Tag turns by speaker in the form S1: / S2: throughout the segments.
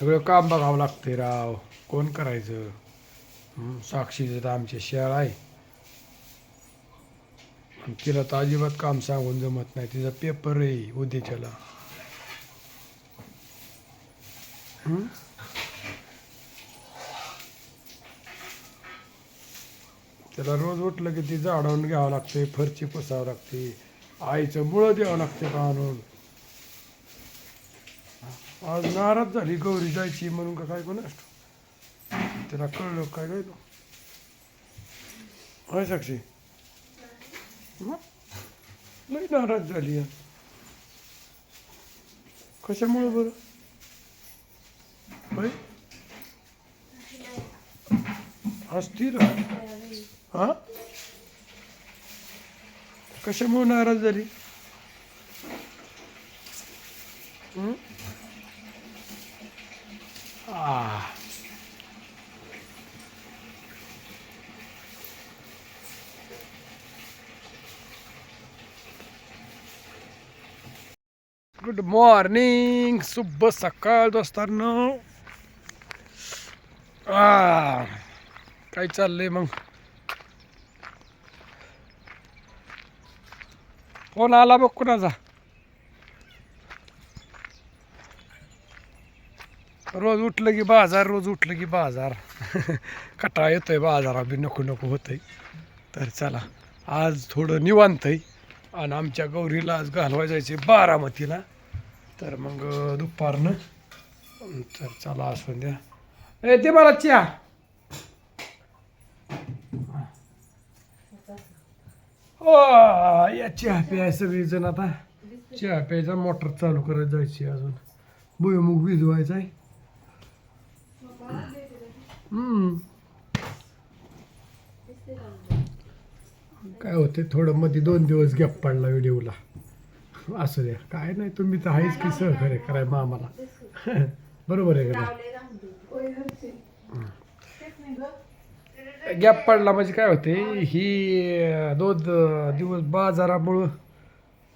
S1: सगळं काम बघावं लागते राव. कोण करायचं? साक्षीचं तर आमचे शेळ आहे. तिला तर अजिबात काम सांगून जमत नाही. तिचा पेपर आहे उद्याच्याला. त्याला रोज उठलं की ती झाडावून घ्यावं लागते फरची पुसावं लागते आईचं मुळं द्यावं लागते का आणून आज नाराज झाली गौरी जायची म्हणून का काय कोण त्याला कळलं काय काय तो? काय साक्षी? नाही लई नाराज झाली आहे. कशामुळं बरं? होय? अस्थिर हा? कशामुळे नाराज झाली? Ah. गुड मॉर्निंग सुब्ब सकाळ दोस्तांनो. आ काय चाललंय मग? फोन आला बघ कुणाचा? रोज उठलं की बाजार रोज उठलं की बाजार. कटाळा येतोय बाजारा बी नको नको होतंय. तर चला आज थोडं निवांत आहे. आणि आमच्या गौरीला आज घालवाय जायचे बारामतीला. तर मग दुपारनं. तर चला असून द्या. ए ते मला चहा. ओ या चहा प्याय सगळी जण आता. चहा प्यायचा मोटर चालू करत जायची अजून. भुईमुग भिजवायचा आहे काय होते थोडं मध्ये दोन दिवस गॅप पडला व्हिडिओला. असू द्या काय नाही तुम्ही तर आहेच की सहकार्य कराय मामाला. बरोबर आहे का गॅप पडला म्हणजे काय होते ही दोन दिवस बाजारामुळं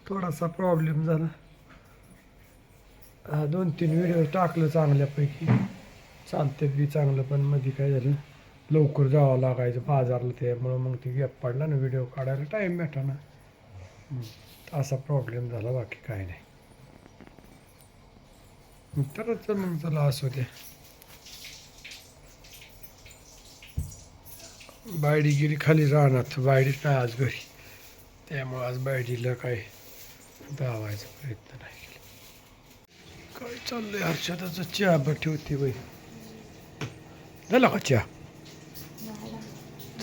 S1: थोडासा प्रॉब्लेम झाला. दोन तीन व्हिडिओ टाकलं चांगल्यापैकी. चालते बी चांगलं पण मध्ये काय झालं लवकर जावं लागायचं बाजारला त्यामुळं मग ते गॅप पडला ना व्हिडिओ काढायला टाईम भेटा ना असा प्रॉब्लेम झाला बाकी काय नाही. तरच मग चला असू दे. बायडी खाली राहणार बायडीच नाही आज घरी. त्यामुळं आज बायडीला काय धावायचा प्रयत्न नाही. केला काय चाललंय हर्षदाचं? चहा बठी होती बाई. झाला का चहा.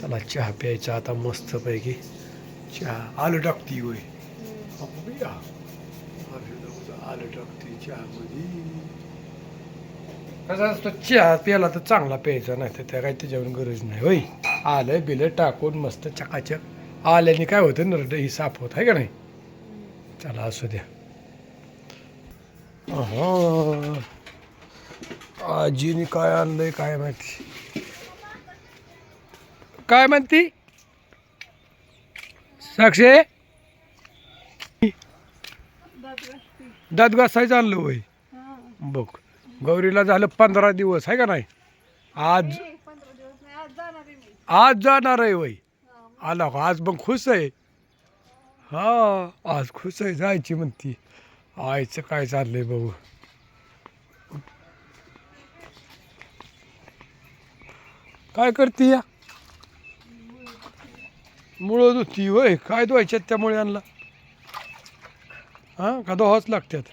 S1: चला चहा प्यायचा आता मस्तपैकी. चहा. आलं टाकती होय. आलं टाकते चहामध्ये. कसा असतो चहा प्यायला तर चांगला प्यायचा नाही तर त्या काही त्याच्यावर गरज नाही. होय. आलं बिलं टाकून मस्त चकाचक. आल्याने काय होतं नरड ही साफ होत आहे का नाही? चला असू द्या. अहो. आजीने काय आणलंय काय माहिती. काय म्हणती? साक्षी? दात घासायचं आणलं होय. बघ गौरीला झालं पंधरा दिवस आहे का नाही? आज आज जाणार आहे वय आला आज मग खुश आहे. हा आज खुश आहे जायची म्हणती. आयचं काय चाललंय बाबू काय करते या? मुळं धुती होय काय धुवायच्यात त्यामुळे आणला हां का धुवाच लागतात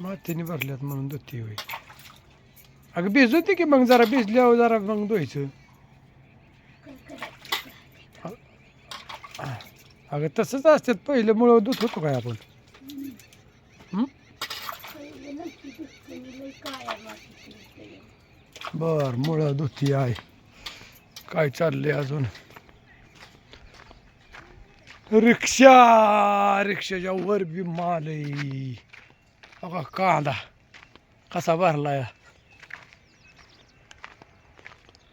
S1: मातीने भरल्यात म्हणून धुती होय. अगं भिजवते की मग जरा भिजल्यावर जरा मग धुवायचं? अगं तसंच असतात पहिलं मुळं धुत होतो काय आपण हं? बर मुळं धुती आहे. काय चाललंय अजून? रिक्षा रिक्षाच्या वर बी माल आहे. कांदा कसा भरलाय.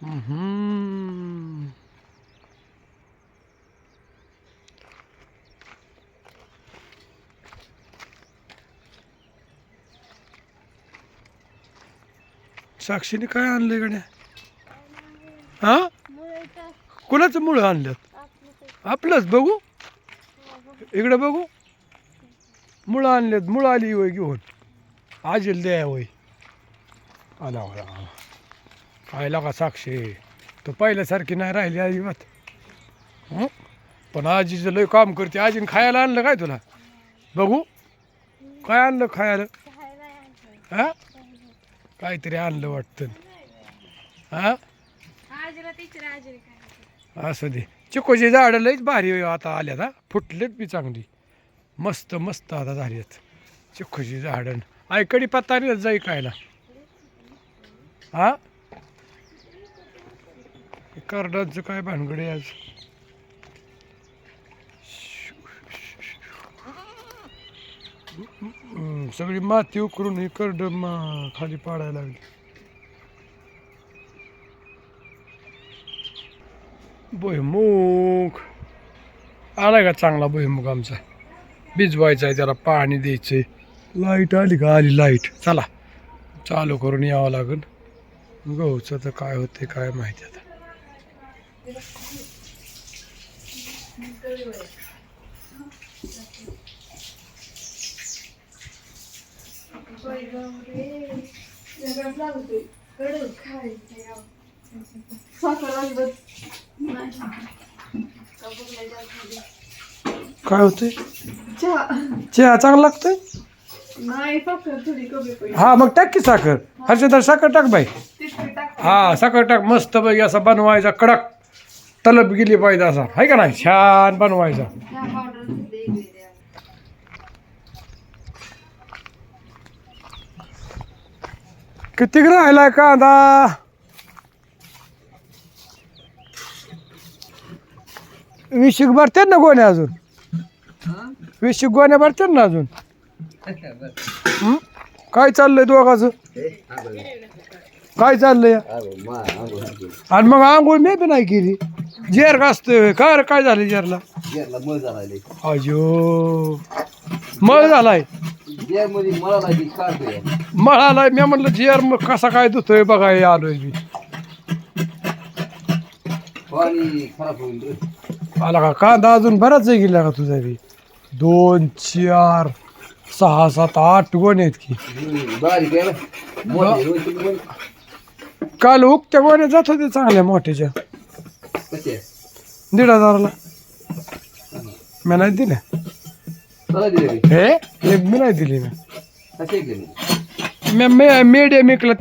S1: हम्म. साक्षीने काय आणलं गड्या हा? कुणाचं मुळं आणलं आपलंच बघू. इकडं बघू. मुळं आणलेत मुळं आली वय घेऊन. आजील द्या वय. आला आला काय लागा साक्षी? तो पहिल्यासारखी नाही राहिली अजिबात? पण आजीचं लय काम करते. आजीने खायला आणलं काय तुला? बघू. काय आणलं खायला हा? काहीतरी आणलं वाटतं. हा? असं दे. चिकोची झाडं लईच भारी आता आल्यात हा. फुटलेत बी चांगली. मस्त मस्त आता झाली आहेत चिकोची झाडं. आई पत्ता नाही जाई खायला? हा? करडांचं काय भानगडे आज? हम्म, सगळी माती उकरून ही करड खाली पाडायला लागली. भुईमुग. आला का चांगला भुईमुग आमचा? भिजवायचा आहे त्याला पाणी द्यायचंय. लाइट आली का? आली लाइट चला चालू करून यावं लागेल. गहूचं तर काय होते काय माहिती आता. काय होतंय चहा. चांगला लागतोय? हा मग टाक की साखर. हर्षदा साखर टाक बाई. हा साखर टाक. मस्त पैकी असा बनवायचा कडक. तलप गेली पाहिजे असा. आहे का नाही? छान बनवायचा. किती राहिलाय कांदा? वीस भरते भरतात ना गोण्या अजून? वीस गोण्या भरतात ना अजून? काय चाललंय दोघाचं? काय चाललंय? आणि मग आंघोळ मी बी नाही केली. जेर गाजतोय काय काय झालं जेरला? अजो मळ झालाय मळालाय मी म्हणलं जेर मग कसा काय धुतोय बघाय आलोय मी. आला का? कांदा अजून बराच आहे गेला का तुझा बी? दोन चार सहा सात आठ गोण्या आहेत की. काल उगत्या गोण्या जात होते चांगल्या मोठ्याच्या. दीड हजाराला. मी नाही दिल्या हे? एक मी नाही दिली मी. मीडियम इकलं